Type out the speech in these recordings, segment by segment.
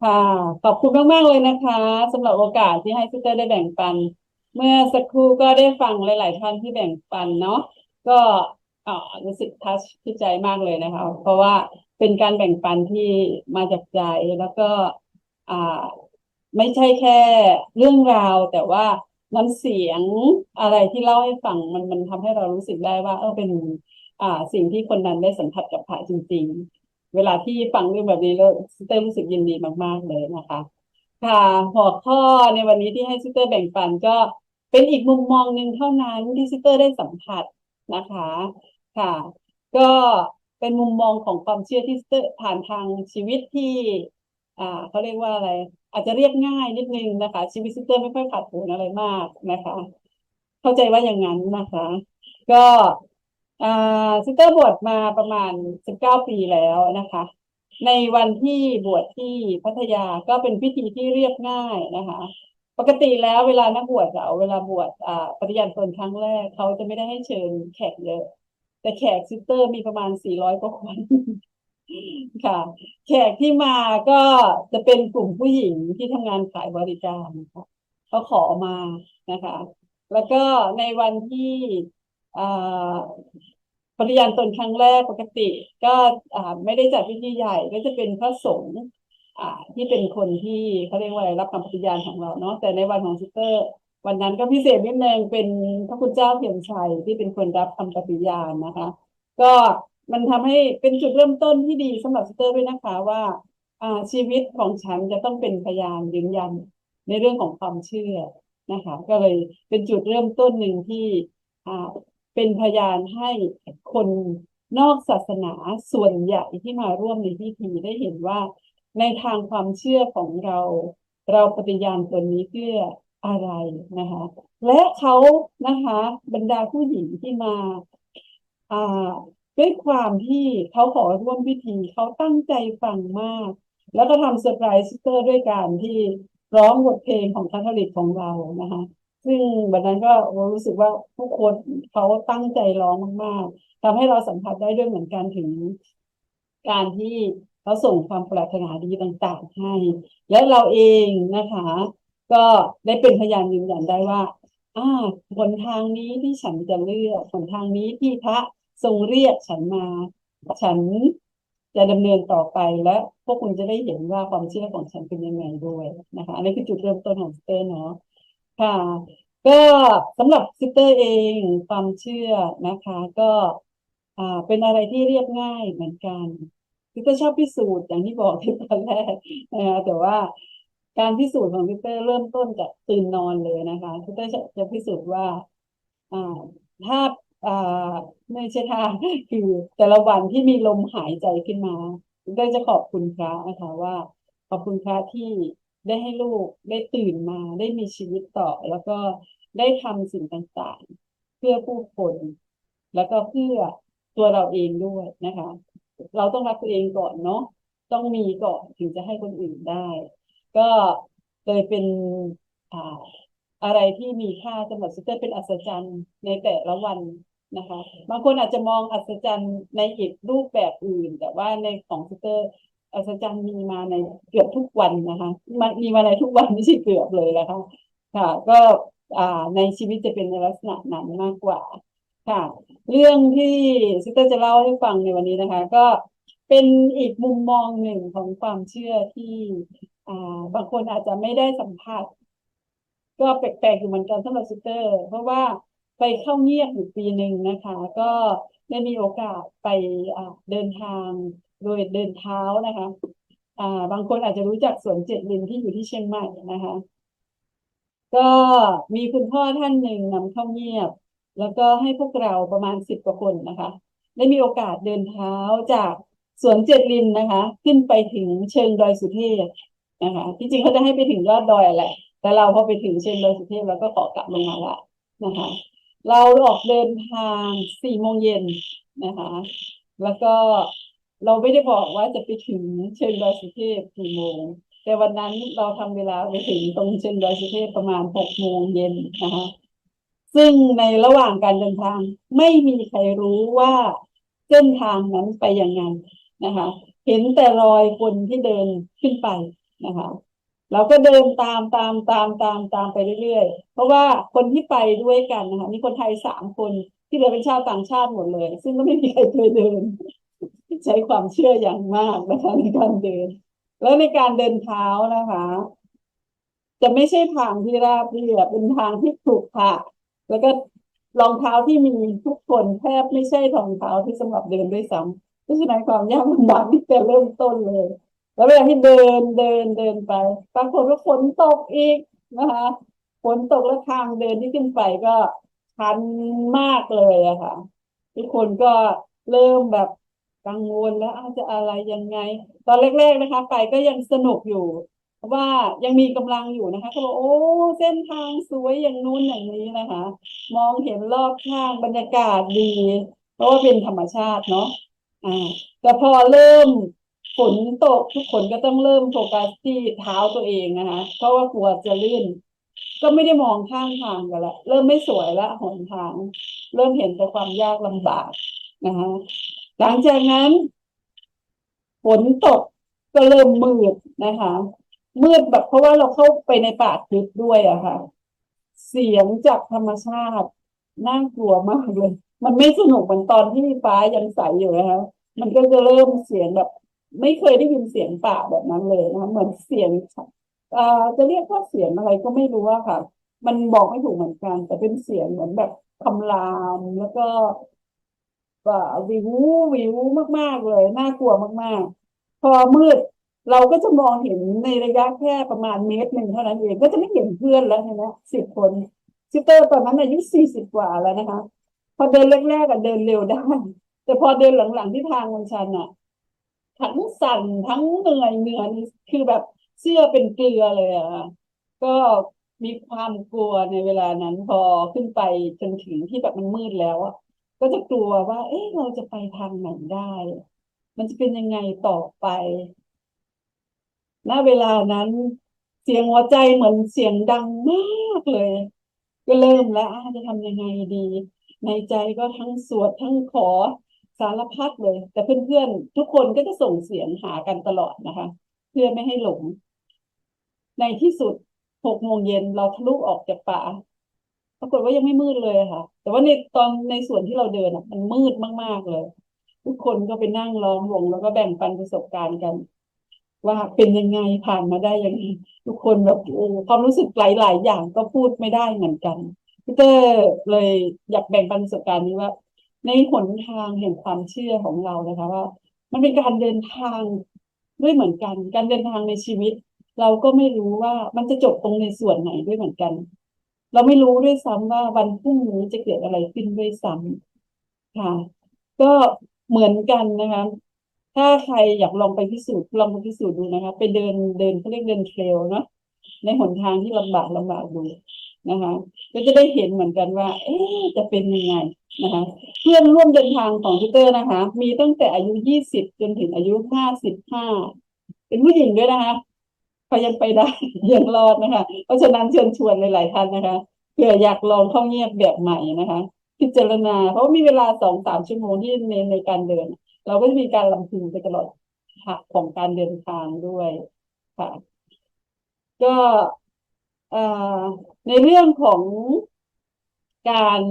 ค่ะ ขอบคุณมาก ๆ เลยนะคะสำหรับโอกาสที่ให้ซิสเตอร์ได้แบ่งปัน เมื่อสักครู่ก็ได้ฟังหลาย ๆ ท่านที่แบ่งปันเนาะก็อ่ารู้สึกทัชที่ใจมากเลยนะคะ เพราะว่าเป็นการแบ่งปันที่มาจากใจแล้วก็อ่าไม่ใช่แค่เรื่องราว แต่ว่าน้ำเสียงอะไรที่เล่าให้ฟังมันมันทำให้เรารู้สึกได้ว่า เออเป็นอ่าสิ่งที่คนนั้นได้สัมผัสกับพระจริง ๆ เวลาที่ฟังเรื่องแบบนี้แล้วซิสเตอร์รู้สึกยินดีมาก ๆ เลยนะคะ ค่ะหัวข้อในวันนี้ที่ให้ซิสเตอร์แบ่งปันก็เป็นอีกมุมมองหนึ่งเท่านั้นที่ซิสเตอร์ได้สัมผัสนะคะค่ะ ก็เป็นมุมมองของความเชื่อที่ซิสเตอร์ผ่านทางชีวิตที่ อ่าเขาเรียกว่าอะไร อาจจะเรียบง่ายนิดนึงนะคะ ชีวิตซิสเตอร์ไม่ค่อยขาดผลอะไรมากนะคะ เข้าใจว่าอย่างนั้นนะคะ ก็ อ่าซิสเตอร์บวชมาประมาณสิบเก้าปีแล้วนะคะ ในวันที่บวชที่พัทยาก็เป็นพิธีที่เรียบง่ายนะคะ ปกติแล้วเวลานักบวชเอาเวลาบวชอ่าปฏิญาณตนครั้งแรกเขาจะไม่ได้ให้เชิญแขกเยอะ แต่แขกซิสเตอร์มีประมาณสี่ร้อยกว่าคน ค่ะ แขกที่มาก็จะเป็นกลุ่มผู้หญิงที่ทำงานขายบริการนะคะเขาขอมานะคะ แล้วก็ในวันที่ ปฏิญาณตนครั้งแรกปกติ ก็ไม่ได้จัดพิธีใหญ่ก็จะเป็นพระสงฆ์ที่เป็นคนที่เขาเรียกว่าอะไรรับคำปฏิญาณของเราเนาะแต่ในวันของซิสเตอร์ วันนั้นก็พิเศษนิดนึงเป็นพระคุณเจ้าเพียรชัยที่เป็นคนรับคำปฏิญาณนะคะ ก็มันทำให้เป็นจุดเริ่มต้นที่ดีสำหรับซิสเตอร์ด้วยนะคะว่าชีวิตของฉันจะต้องเป็นพยานยืนยันในเรื่องของความเชื่อนะคะ ก็เลยเป็นจุดเริ่มต้นหนึ่งที่ เป็นพยานให้คนนอกศาสนาส่วนใหญ่ที่มาร่วมในพิธีได้เห็นว่าในทางความเชื่อของเรา เราปฏิญาณตนนี้เพื่ออะไรนะคะ และเขานะคะบรรดาผู้หญิงที่มาอ่าด้วยความที่เขาขอร่วมพิธีเขาตั้งใจฟังมาก แล้วก็ทำเซอร์ไพรส์ซิสเตอร์ด้วยการที่ร้องบทเพลงของคาทอลิกของเรานะคะ ซึ่งวันนั้นก็รู้สึกว่าผู้คนเขาตั้งใจร้องมากๆทำให้เราสัมผัสได้ด้วยเหมือนกันถึง การที่เขาส่งความปรารถนาดีต่างๆให้ และเราเองนะคะ ก็ได้เป็นพยานยืนยันได้ว่าอ่าหนทางนี้ที่ฉันจะเลือกหนทางนี้ที่พระทรงเรียกฉันมา ฉันจะดำเนินต่อไปและพวกคุณจะได้เห็นว่าความเชื่อของฉันเป็นยังไงด้วยนะคะอันนี้คือจุดเริ่มต้นของสเตอร์เนาะ ค่ะ ก็สำหรับซิสเตอร์เองความเชื่อนะคะ ก็อ่าเป็นอะไรที่เรียบง่ายเหมือนกันซิสเตอร์ชอบพิสูจน์อย่างที่บอกที่ตอนแรกนะคะแต่ว่าการพิสูจน์ของซิสเตอร์เริ่มต้นจากตื่นนอนเลยนะคะซิสเตอร์จะพิสูจน์ว่าอ่าถ้าอ่าไม่ใช่ถ้าคือแต่ละวันที่มีลมหายใจขึ้นมาซิสเตอร์จะขอบคุณพระนะคะว่าขอบคุณพระที่ ได้ให้ลูกได้ตื่นมาได้มีชีวิตต่อ แล้วก็ได้ทำสิ่งต่างๆ เพื่อผู้คนแล้วก็เพื่อตัวเราเองด้วยนะคะ เราต้องรักตัวเองก่อนเนาะต้องมีก่อนถึงจะให้คนอื่นได้ ก็เลยเป็นอ่าอะไรที่มีค่าสำหรับซิสเตอร์เป็นอัศจรรย์ในแต่ละวันนะคะ บางคนอาจจะมองอัศจรรย์ในอีกรูปแบบอื่น แต่ว่าในของซิสเตอร์ อัศจรรย์มีมาในเกือบทุกวันนะคะมันมีมาในทุกวันไม่ใช่เกือบเลยนะคะค่ะ ก็อ่าในชีวิตจะเป็นในลักษณะนั้นมากกว่า ค่ะ เรื่องที่ซิสเตอร์จะเล่าให้ฟังในวันนี้นะคะ ก็เป็นอีกมุมมองหนึ่งของความเชื่อที่อ่าบางคนอาจจะไม่ได้สัมผัสก็แปลกๆอยู่เหมือนกันสำหรับซิสเตอร์ เพราะว่าไปเข้าเงียบอยู่ปีหนึ่งนะคะ ก็ได้มีโอกาสไปเดินทาง โดยเดินเท้านะคะอ่าบางคนอาจจะรู้จักสวนเจ็ดลินที่อยู่ที่เชียงใหม่นะคะ ก็มีคุณพ่อท่านหนึ่งนำเข้าเงียบ แล้วก็ให้พวกเราประมาณสิบกว่าคนนะคะ ได้มีโอกาสเดินเท้าจากสวนเจ็ดลินนะคะ ขึ้นไปถึงเชิงดอยสุเทพนะคะที่จริงเขาจะให้ไปถึงยอดดอยแหละ แต่เราพอไปถึงเชิงดอยสุเทพเราก็ขอกลับลงมาละนะคะ เราออกเดินทางสี่โมงเย็นนะคะ แล้วก็ เราไม่ได้บอกว่าจะไปถึงเชิงดอยสุเทพกี่โมง แต่วันนั้นเราทำเวลาไปถึงตรงเชิงดอยสุเทพประมาณหกโมงเย็นนะคะซึ่งในระหว่างการเดินทาง ไม่มีใครรู้ว่าเส้นทางนั้นไปยังไงนะคะ เห็นแต่รอยคนที่เดินขึ้นไปนะคะเราก็เดินตามตามตามตามตามไปเรื่อยๆ เพราะว่าคนที่ไปด้วยกันนะคะมีคนไทยสามคนที่เหลือเป็นชาวต่างชาติหมดเลย ซึ่งก็ไม่มีใครเคยเดิน ใช้ความเชื่ออย่างมากนะคะในการเดิน แล้วในการเดินเท้านะคะ จะไม่ใช่ทางที่ราบเรียบเป็นทางที่ขรุขระแล้วก็รองเท้าที่มีทุกคนแทบไม่ใช่รองเท้าที่สำหรับเดินด้วยซ้ำเพราะฉะนั้นความยากลำบากที่จะเริ่มต้นเลย แล้วเวลาที่เดินเดินเดินไปปรากฏว่าฝนตกอีกนะคะฝนตกแล้วทางเดินที่ขึ้นไปก็ชันมากเลยอะค่ะ ทุกคนก็เริ่มแบบ กังวลแล้วอาจจะอะไรยังไง ตอนแรกๆนะคะ ไปก็ยังสนุกอยู่เพราะว่ายังมีกำลังอยู่นะคะเขาบอกโอ้เส้นทางสวยอย่างนู้นอย่างนี้นะคะ มองเห็นรอบข้างบรรยากาศดี เพราะว่าเป็นธรรมชาติเนาะอ่า แต่พอเริ่มฝนตกทุกคนก็ต้องเริ่มโฟกัสที่เท้าตัวเองนะคะเพราะว่ากลัวจะลื่น ก็ไม่ได้มองข้างทางกันละเริ่มไม่สวยละหนทาง เริ่มเห็นแต่ความยากลำบากนะคะ หลังจากนั้นฝนตกก็เริ่มมืดนะคะ มืดแบบเพราะว่าเราเข้าไปในป่าทึบด้วยอะค่ะ เสียงจากธรรมชาติน่ากลัวมากเลย มันไม่สนุกเหมือนตอนที่ฟ้ายังใสอยู่นะคะมันก็จะเริ่มเสียงแบบ ไม่เคยได้ยินเสียงป่าแบบนั้นเลยนะคะเหมือนเสียงอ่าจะเรียกว่าเสียงอะไรก็ไม่รู้อะค่ะ มันบอกไม่ถูกเหมือนกัน แต่เป็นเสียงเหมือนแบบคำรามแล้วก็ แบบวิววิวมาก ๆ เลย น่ากลัวมาก ๆ พอมืดเราก็จะมองเห็นในระยะแค่ประมาณเมตรหนึ่งเท่านั้นเองก็จะไม่เห็นเพื่อนแล้วใช่ไหมสิบคนซิสเตอร์ตอนนั้นอายุสี่สิบกว่าแล้วนะคะ พอเดินแรกๆอะเดินเร็วได้ แต่พอเดินหลังๆที่ทางมันชันอะทั้งสั่นทั้งเหนื่อยเหนื่อยคือแบบเสื้อเป็นเกลือเลยอะก็มีความกลัวในเวลานั้นพอขึ้นไปจนถึงที่แบบมันมืดแล้วอะ ก็จะกลัวว่า เอ๊ะเราจะไปทางไหนได้ มันจะเป็นยังไงต่อไป ณ เวลานั้น เสียงหัวใจเหมือนเสียงดังมากเลย ก็เริ่มแล้วจะทำยังไงดี ในใจก็ทั้งสวดทั้งขอสารพัดเลย แต่เพื่อนๆ ทุกคนก็จะส่งเสียงหากันตลอดนะคะ เพื่อไม่ให้หลง ในที่สุดหกโมงเย็นเราทะลุออกจากป่า ปรากฏว่ายังไม่มืดเลยค่ะ แต่ว่าในตอนในส่วนที่เราเดินอะ มันมืดมากๆเลย ทุกคนก็ไปนั่งล้อมวงแล้วก็แบ่งปันประสบการณ์กัน ว่าเป็นยังไงผ่านมาได้ยังไงทุกคนแบบโอ้ความรู้สึกหลายๆอย่างก็พูดไม่ได้เหมือนกันพี่เตอร์เลยอยากแบ่งปันประสบการณ์นี้ว่า ในหนทางแห่งความเชื่อของเรานะคะว่า มันเป็นการเดินทางด้วยเหมือนกัน การเดินทางในชีวิต เราก็ไม่รู้ว่ามันจะจบตรงในส่วนไหนด้วยเหมือนกัน เราไม่รู้ด้วยซ้ำว่าวันพรุ่งนี้จะเกิดอะไรขึ้นด้วยซ้ำค่ะ ก็เหมือนกันนะคะ ถ้าใครอยากลองไปพิสูจน์ลองไปพิสูจน์ดูนะคะ ไปเดินเดินเขาเรียกเดินเทรลเนาะในหนทางที่ลำบากลำบากดูนะคะ ก็จะได้เห็นเหมือนกันว่า เอ๊ะจะเป็นยังไงนะคะ เพื่อนร่วมเดินทางของพีเตอร์นะคะ มีตั้งแต่อายุยี่สิบจนถึงอายุห้าสิบห้าเป็นผู้หญิงด้วยนะคะ เขายังไปได้ยังรอดนะคะ เพราะฉะนั้นเชิญชวนหลายๆท่านนะคะเผื่ออยากลองข้าเงียบแบบใหม่นะคะ พิจารณา เพราะมีเวลาสองสามชั่วโมงที่ในในการเดิน เราก็จะมีการลำพึงไปตลอดของการเดินทางด้วยค่ะ ก็ในเรื่องของการ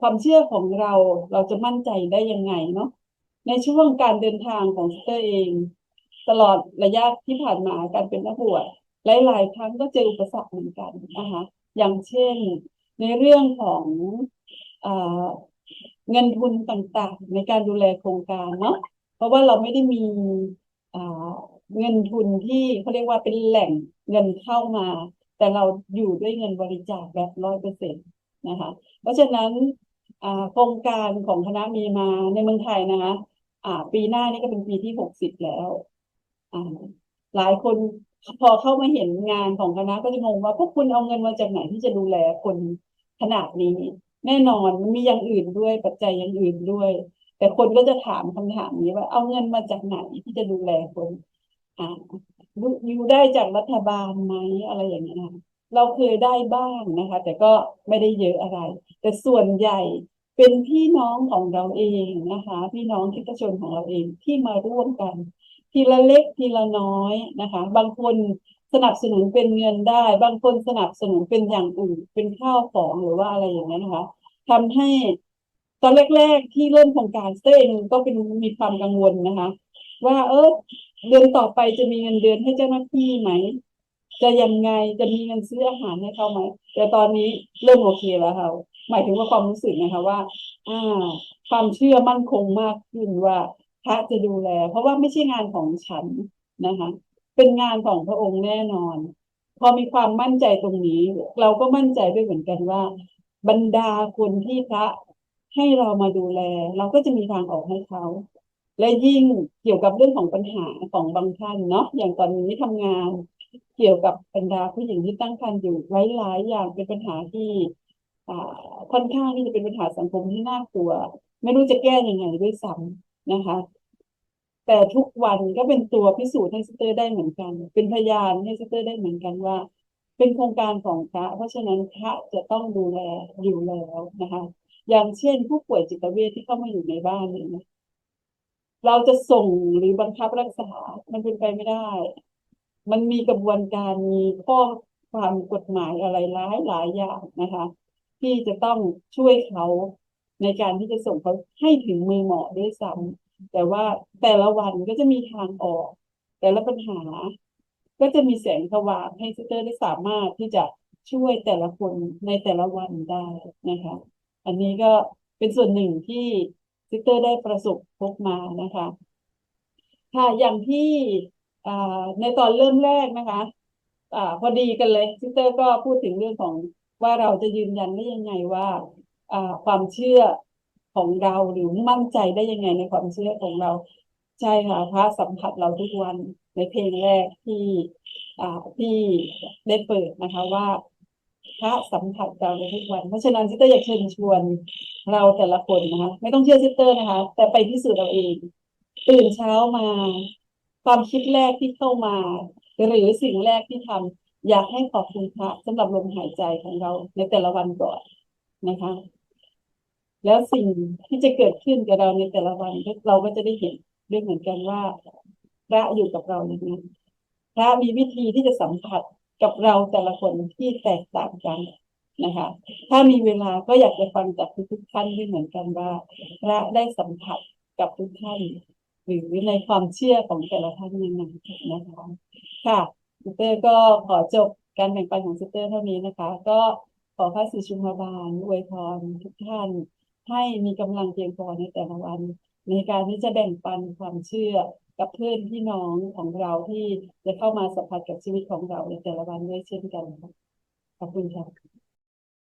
ความเชื่อของเราเราจะมั่นใจได้ยังไงเนาะในช่วงการเดินทางของสเตอร์เอง ตลอดระยะที่ผ่านมาการเป็นนักบวชหลาย ๆ ครั้งก็เจออุปสรรคเหมือนกันนะคะอย่างเช่นในเรื่องของอเงินทุนต่างๆ ในการดูแลโครงการเนาะเพราะว่าเราไม่ได้มีเงินทุนที่เขาเรียกว่าเป็นแหล่งเงินเข้ามา แต่เราอยู่ด้วยเงินบริจาคแบบร้อยเปอร์เซ็นต์นะคะเพราะฉะนั้นโครงการของคณะมีมาในเมืองไทยนะคะปีหน้านี่ก็เป็นปีที่หกสิบแล้ว หลายคนพอเข้ามาเห็นงานของคณะก็จะงงว่าพวกคุณเอาเงินมาจากไหนที่จะดูแลคนขนาดนี้ แน่นอนมันมีอย่างอื่นด้วยปัจจัยอย่างอื่นด้วย แต่คนก็จะถามคำถามนี้ว่า เอาเงินมาจากไหนที่จะดูแลคนอ่าอยู่ได้จากรัฐบาลไหมอะไรอย่างเงี้ยนะเราเคยได้บ้างนะคะ แต่ก็ไม่ได้เยอะอะไร แต่ส่วนใหญ่เป็นพี่น้องของเราเองนะคะ พี่น้องคริสตชนของเราเองที่มาร่วมกัน ทีละเล็กทีละน้อยนะคะ บางคนสนับสนุนเป็นเงินได้ บางคนสนับสนุนเป็นอย่างอื่น เป็นข้าวของหรือว่าอะไรอย่างนี้นะคะทำให้ตอนแรกๆที่เริ่มโครงการเต้เองก็เป็นมีความกังวลนะคะ ว่าเออเดือนต่อไปจะมีเงินเดือนให้เจ้าหน้าที่ไหม จะยังไงจะมีเงินซื้ออาหารให้เขาไหมแต่ตอนนี้เริ่มโอเคแล้วค่ะหมายถึงว่าความรู้สึกนะคะว่า อ่า ความเชื่อมั่นคงมากขึ้นว่า พระจะดูแล เพราะว่าไม่ใช่งานของฉันนะคะ เป็นงานของพระองค์แน่นอน พอมีความมั่นใจตรงนี้ เราก็มั่นใจด้วยเหมือนกันว่า บรรดาคนที่พระให้เรามาดูแล เราก็จะมีทางออกให้เขาและยิ่งเกี่ยวกับเรื่องของปัญหาของบางท่านเนาะอย่างตอนนี้ทำงาน เกี่ยวกับบรรดาผู้หญิงที่ตั้งครรภ์อยู่หลายๆอย่างเป็นปัญหาที่อ่าค่อนข้างที่จะเป็นปัญหาสังคมที่น่ากลัว ไม่รู้จะแก้ยังไงด้วยซ้ำ นะคะ แต่ทุกวันก็เป็นตัวพิสูจน์ให้สเตอร์ได้เหมือนกัน เป็นพยานให้สเตอร์ได้เหมือนกันว่า เป็นโครงการของพระเพราะฉะนั้นพระจะต้องดูแลอยู่แล้วนะคะ อย่างเช่น ผู้ป่วยจิตเวชที่เข้ามาอยู่ในบ้านเนี่ยนะเราจะส่งหรือบังคับรักษา มันเป็นไปไม่ได้ มันมีกระบวนการมีข้อความกฎหมายอะไรหลายหลายอย่างนะคะ ที่จะต้องช่วยเขา ในการที่จะส่งเขาให้ถึงมือหมอด้วยซ้ำแต่ว่าแต่ละวันก็จะมีทางออก แต่ละปัญหา ก็จะมีแสงสว่างให้ซิสเตอร์ได้สามารถที่จะช่วยแต่ละคนในแต่ละวันได้นะคะ อันนี้ก็เป็นส่วนหนึ่งที่ซิสเตอร์ได้ประสบพบมานะคะค่ะอย่างที่ในตอนเริ่มแรกนะคะอ่าพอดีกันเลยซิสเตอร์ก็พูดถึงเรื่องของว่าเราจะยืนยันได้ยังไงว่า ความเชื่อของเราหรือมั่นใจได้ยังไงในความเชื่อของเรา ใช่ค่ะพระสัมผัสเราทุกวันในเพลงแรกที่ที่ได้เปิดนะคะว่าพระสัมผัสเราในทุกวัน เพราะฉะนั้นซิสเตอร์อยากเชิญชวนเราแต่ละคนนะคะไม่ต้องเชื่อซิสเตอร์นะคะ แต่ไปพิสูจน์เราเอง ตื่นเช้ามา ความคิดแรกที่เข้ามา หรือสิ่งแรกที่ทำอยากให้ขอบคุณพระสำหรับลมหายใจของเราในแต่ละวันก่อน นะคะ แล้วสิ่งที่จะเกิดขึ้นกับเราในแต่ละวันเราก็จะได้เห็นด้วยเหมือนกันว่า พระอยู่กับเราอย่างนี้พระมีวิธีที่จะสัมผัสกับเราแต่ละคนที่แตกต่างกันนะคะ ถ้ามีเวลาก็อยากจะฟังจากทุกๆท่านด้วยเหมือนกันว่า พระได้สัมผัสกับทุกท่านหรือในความเชื่อของแต่ละท่านยังไงนะคะ ค่ะซิสเตอร์ก็ขอจบการแบ่งปันของซิสเตอร์เท่านี้นะคะ ก็ ขอพระศรีชุมบาลอวยพรทุกท่าน ให้มีกำลังเพียงพอในแต่ละวัน ในการที่จะแบ่งปันความเชื่อกับเพื่อนพี่น้องของเราที่จะเข้ามาสัมผัสกับชีวิตของเราในแต่ละวันด้วยเช่นกันค่ะขอบคุณค่ะ